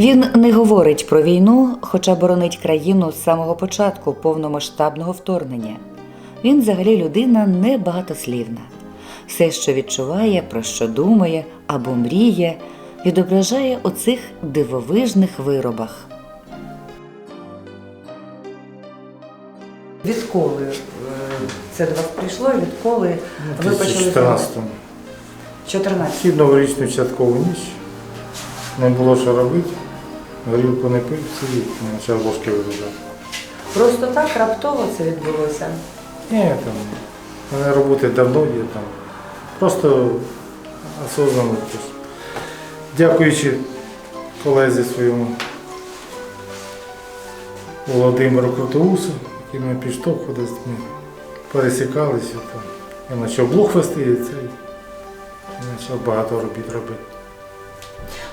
Він не говорить про війну, хоча боронить країну з самого початку повномасштабного вторгнення. Він взагалі людина небагатослівна. Все, що відчуває, про що думає або мріє, відображає у цих дивовижних виробах. Відколи е, це до вас прийшло? Відколи У 2014-му. 14 Вхід новорічну святкову ніч. Не було що робити. Горілку не пив, сидів, почав ложки вирізати. Просто так раптово це відбулося. Ні, там, у мене роботи давно є там. Просто осознанно. Дякуючи колезі своєму Володимиру Крутоусу, який мене підштовхував, десь ми пересікалися. Там. Я почав блог вести і цей. і Почав багато робіт робити.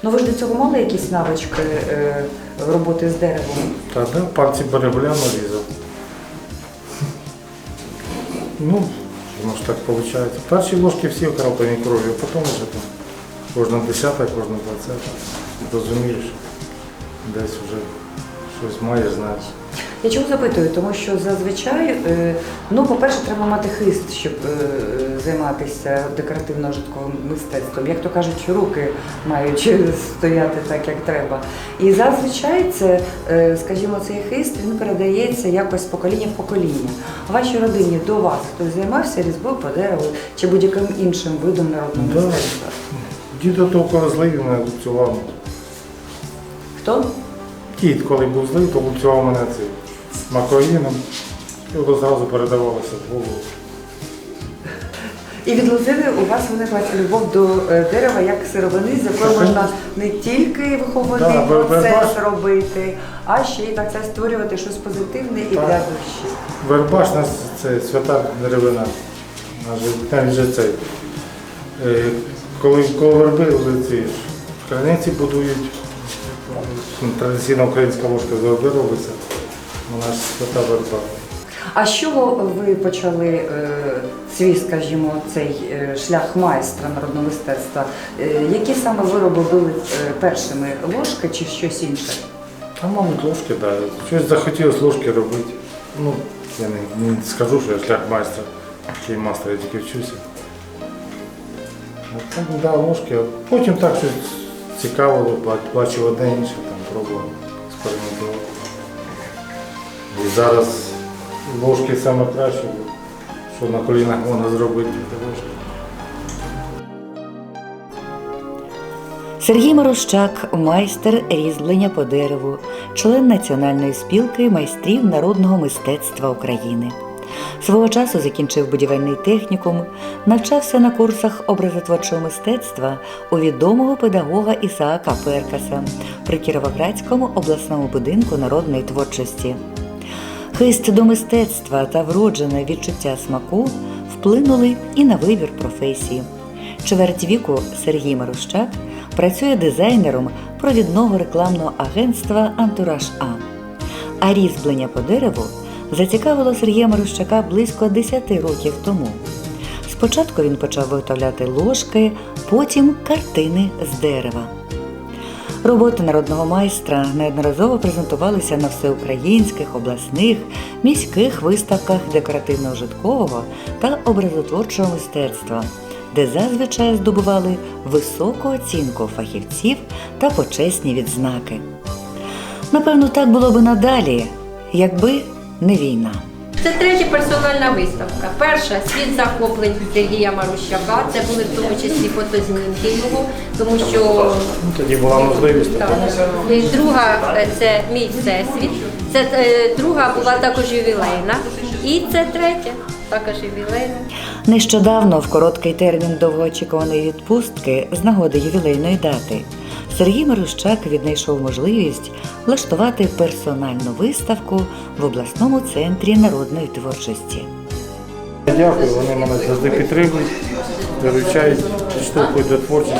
Ну ви ж до цього мали якісь навички е, роботи з деревом? Та да, пальці регулярно різав. Ну, воно ж так виходить. Перші ложки всі окропані кров'ю, а потім вже там кожна десята, кожна двадцята. Розумієш, десь вже щось маєш, знаєш. Я чому запитую? Тому що зазвичай, е, ну, по-перше, треба мати хист, щоб е, займатися декоративно-житковим мистецтвом. Як то кажуть, руки мають стояти так, як треба. І зазвичай це, е, скажімо, цей хист він передається якось з покоління в покоління. У вашій родині до вас хтось займався різьбою по дереву чи будь-яким іншим видом народного Да. мистецтва? Дідо того, коли злив, мене лупцював. Хто? Дід, коли був злий, то лупцював мене цим макроїном. І воно зразу передавалося в голову. І від лозини у вас виникла любов до е, дерева як сировини, з Так, можна не тільки виховний Да, процес робити, а ще й так це створювати щось позитивне і Так. для душі. Вербаш нас це свята деревина. Там вже цей. е, Коли коло верби ці ж криниці будують, традиційна українська ложка з верби робиться. Вона ж свята верба. А з чого ви почали е, свій, скажімо, цей е, шлях майстра народного мистецтва? Е, які саме вироби були е, першими ложки чи щось інше? А мабуть, ложки, так. Да. Щось захотілося ложки робити. Ну, я не, не скажу, що я шлях майстра, який майстер, я тільки вчуся. Так, да, ложки. Потім так щось цікавило, ба- бачив одне інше, там пробував, експериментував. І зараз ложки саме краще, що на колінах можна зробити. Сергій Морощак, майстер різьблення по дереву, член Національної спілки майстрів народного мистецтва України. Свого часу закінчив будівельний технікум, навчався на курсах образотворчого мистецтва у відомого педагога Ісаака Перкаса при Кіровоградському обласному будинку народної творчості. Хист до мистецтва та вроджене відчуття смаку вплинули і на вибір професії. Чверть віку Сергій Марущак працює дизайнером провідного рекламного агентства Антураж А. А різьблення по дереву зацікавило Сергія Марущака близько 10 років тому. Спочатку він почав виготовляти ложки, потім картини з дерева. Роботи народного майстра неодноразово презентувалися на всеукраїнських, обласних, міських виставках декоративно-житкового та образотворчого мистецтва, де зазвичай здобували високу оцінку фахівців та почесні відзнаки. Напевно, так було би надалі, якби не війна. Це третя персональна виставка. Перша світ захоплень Сергія Марущака. Це були в тому числі фотознімки його, тому що тоді була можливість. так. Друга це мій всесвіт. Це е, друга була також ювілейна. І це третя, також ювілейна. Нещодавно, в короткий термін довгоочікуваної відпустки з нагоди ювілейної дати, Сергій Марущак віднайшов можливість влаштувати персональну виставку в обласному центрі народної творчості. Дякую, вони мене завжди підтримують, виручають, підштовхують до творчості.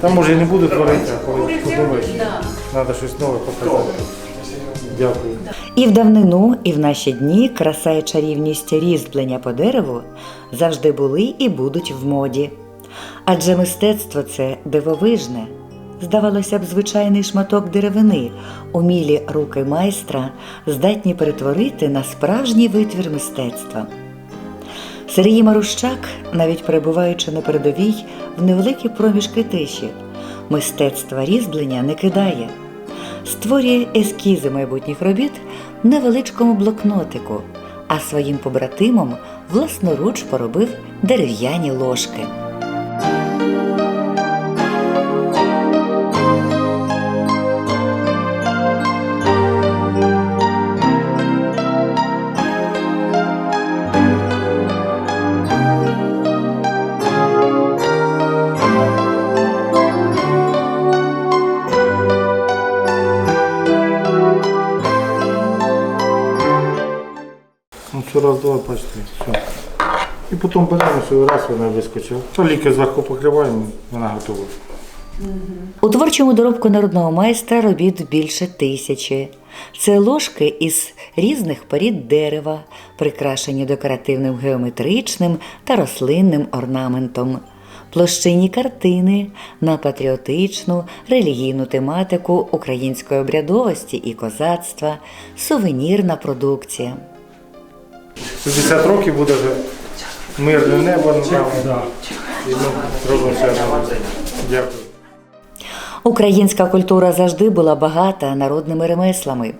Там може і не буду творити, а коли подумаєш, треба щось нове показати. Дякую. І в давнину, і в наші дні краса і чарівність різьблення по дереву завжди були і будуть в моді. Адже мистецтво це дивовижне, здавалося б, звичайний шматок деревини, умілі руки майстра здатні перетворити на справжній витвір мистецтва. Сергій Марущак, навіть перебуваючи на передовій в невеликі проміжки тиші, мистецтва різьблення не кидає, створює ескізи майбутніх робіт в невеличкому блокнотику, а своїм побратимам власноруч поробив дерев'яні ложки. Раз, два, почти. Все. І потім беремо все раз, вона вискочила. Ліки зверху покриваємо, вона готова. У творчому доробку народного майстра робіт більше тисячі. Це ложки із різних порід дерева, прикрашені декоративним геометричним та рослинним орнаментом, площинні картини на патріотичну, релігійну тематику української обрядовості і козацтва, сувенірна продукція. 60 років буде вже мирне небо над нами. І ми робимо все. Дякую. Українська культура завжди була багата народними ремеслами.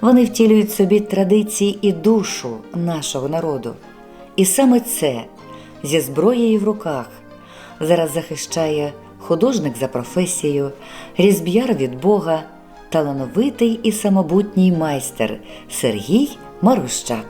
Вони втілюють в собі традиції і душу нашого народу. І саме це зі зброєю в руках зараз захищає художник за професією, різб'яр від Бога, талановитий і самобутній майстер Сергій Марущак.